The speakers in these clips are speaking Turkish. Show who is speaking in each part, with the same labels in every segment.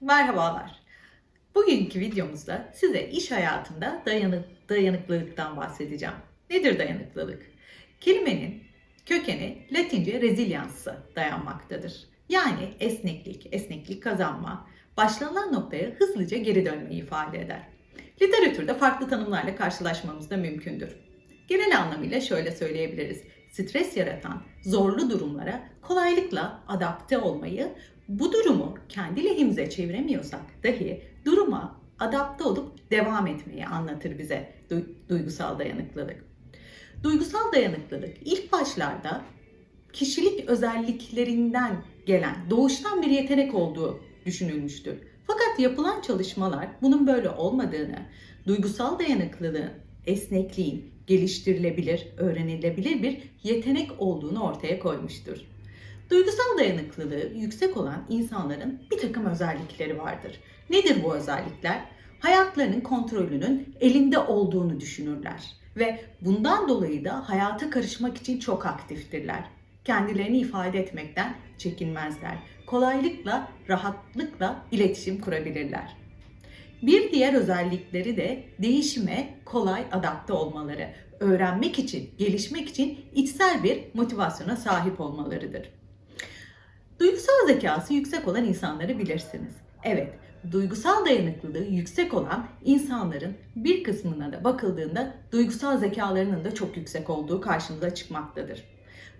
Speaker 1: Merhabalar. Bugünkü videomuzda size iş hayatında dayanık, dayanıklılıktan bahsedeceğim. Nedir dayanıklılık? Kelimenin kökeni Latince resilience'a dayanmaktadır. Yani esneklik, esneklik kazanma, başlanılan noktaya hızlıca geri dönmeyi ifade eder. Literatürde farklı tanımlarla karşılaşmamız da mümkündür. Genel anlamıyla şöyle söyleyebiliriz. Stres yaratan zorlu durumlara kolaylıkla adapte olmayı, bu durumu kendi lehimize çeviremiyorsak dahi duruma adapte olup devam etmeyi anlatır bize du- duygusal dayanıklılık. Duygusal dayanıklılık ilk başlarda kişilik özelliklerinden gelen doğuştan bir yetenek olduğu düşünülmüştür. Fakat yapılan çalışmalar bunun böyle olmadığını, duygusal dayanıklılığın, esnekliğin geliştirilebilir, öğrenilebilir bir yetenek olduğunu ortaya koymuştur. Duygusal dayanıklılığı yüksek olan insanların bir takım özellikleri vardır. Nedir bu özellikler? Hayatlarının kontrolünün elinde olduğunu düşünürler ve bundan dolayı da hayata karışmak için çok aktiftirler. Kendilerini ifade etmekten çekinmezler. Kolaylıkla, rahatlıkla iletişim kurabilirler. Bir diğer özellikleri de değişime kolay adapte olmaları, öğrenmek için, gelişmek için içsel bir motivasyona sahip olmalarıdır. Duygusal zekası yüksek olan insanları bilirsiniz. Evet, duygusal dayanıklılığı yüksek olan insanların bir kısmına da bakıldığında duygusal zekalarının da çok yüksek olduğu karşımıza çıkmaktadır.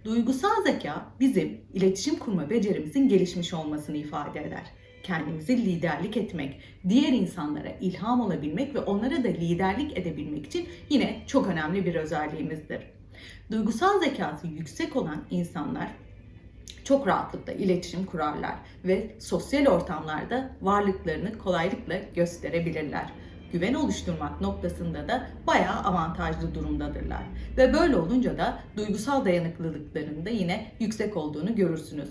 Speaker 1: Duygusal zeka bizim iletişim kurma becerimizin gelişmiş olmasını ifade eder. Kendimizi liderlik etmek, diğer insanlara ilham olabilmek ve onlara da liderlik edebilmek için yine çok önemli bir özelliğimizdir. Duygusal zekası yüksek olan insanlar çok rahatlıkla iletişim kurarlar ve sosyal ortamlarda varlıklarını kolaylıkla gösterebilirler. Güven oluşturmak noktasında da bayağı avantajlı durumdadırlar. Ve böyle olunca da duygusal dayanıklılıklarında yine yüksek olduğunu görürsünüz.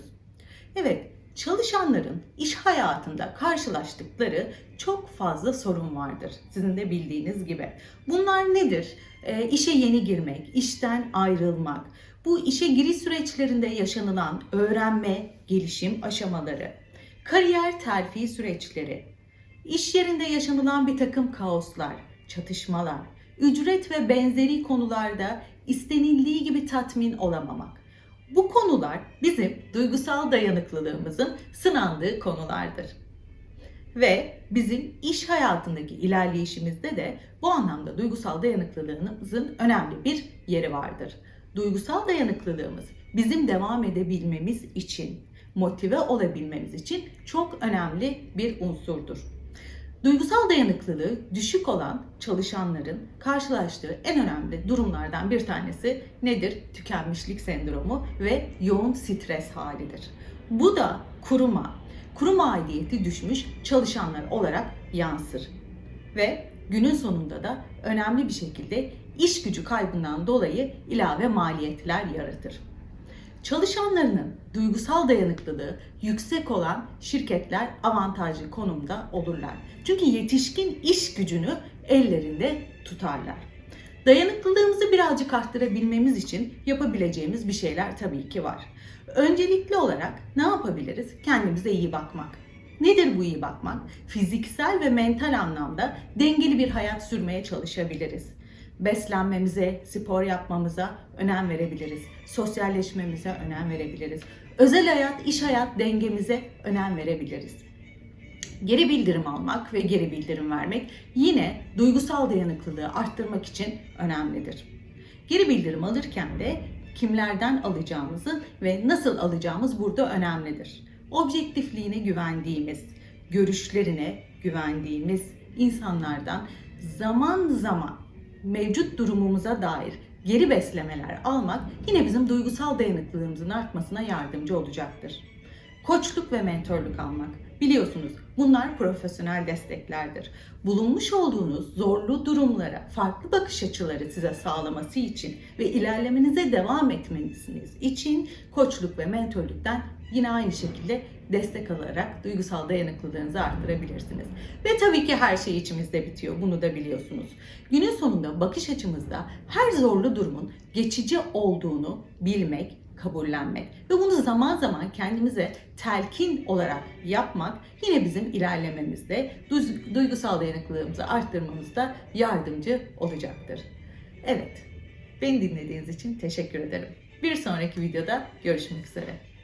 Speaker 1: Evet, çalışanların iş hayatında karşılaştıkları çok fazla sorun vardır. Sizin de bildiğiniz gibi. Bunlar nedir? E, işe yeni girmek, işten ayrılmak, bu işe giriş süreçlerinde yaşanılan öğrenme, gelişim aşamaları, kariyer terfi süreçleri, iş yerinde yaşanılan bir takım kaoslar, çatışmalar, ücret ve benzeri konularda istenildiği gibi tatmin olamamak. Bu konular bizim duygusal dayanıklılığımızın sınandığı konulardır. Ve bizim iş hayatındaki ilerleyişimizde de bu anlamda duygusal dayanıklılığımızın önemli bir yeri vardır. Duygusal dayanıklılığımız bizim devam edebilmemiz için, motive olabilmemiz için çok önemli bir unsurdur. Duygusal dayanıklılığı düşük olan çalışanların karşılaştığı en önemli durumlardan bir tanesi nedir? Tükenmişlik sendromu ve yoğun stres halidir. Bu da kuruma, kurum aidiyeti düşmüş çalışanlar olarak yansır. Ve günün sonunda da önemli bir şekilde iş gücü kaybından dolayı ilave maliyetler yaratır. Çalışanlarının duygusal dayanıklılığı yüksek olan şirketler avantajlı konumda olurlar. Çünkü yetişkin iş gücünü ellerinde tutarlar. Dayanıklılığımızı birazcık arttırabilmemiz için yapabileceğimiz bir şeyler tabii ki var. Öncelikli olarak ne yapabiliriz? Kendimize iyi bakmak. Nedir bu iyi bakmak? Fiziksel ve mental anlamda dengeli bir hayat sürmeye çalışabiliriz beslenmemize, spor yapmamıza önem verebiliriz. Sosyalleşmemize önem verebiliriz. Özel hayat, iş hayat dengemize önem verebiliriz. Geri bildirim almak ve geri bildirim vermek yine duygusal dayanıklılığı arttırmak için önemlidir. Geri bildirim alırken de kimlerden alacağımızı ve nasıl alacağımız burada önemlidir. Objektifliğine güvendiğimiz, görüşlerine güvendiğimiz insanlardan zaman zaman mevcut durumumuza dair geri beslemeler almak yine bizim duygusal dayanıklılığımızın artmasına yardımcı olacaktır. Koçluk ve mentorluk almak. Biliyorsunuz bunlar profesyonel desteklerdir. Bulunmuş olduğunuz zorlu durumlara farklı bakış açıları size sağlaması için ve ilerlemenize devam etmeniz için koçluk ve mentorluktan yine aynı şekilde destek alarak duygusal dayanıklılığınızı arttırabilirsiniz. Ve tabii ki her şey içimizde bitiyor. Bunu da biliyorsunuz. Günün sonunda bakış açımızda her zorlu durumun geçici olduğunu bilmek kabullenmek ve bunu zaman zaman kendimize telkin olarak yapmak yine bizim ilerlememizde, duygus- duygusal dayanıklılığımızı arttırmamızda yardımcı olacaktır. Evet, beni dinlediğiniz için teşekkür ederim. Bir sonraki videoda görüşmek üzere.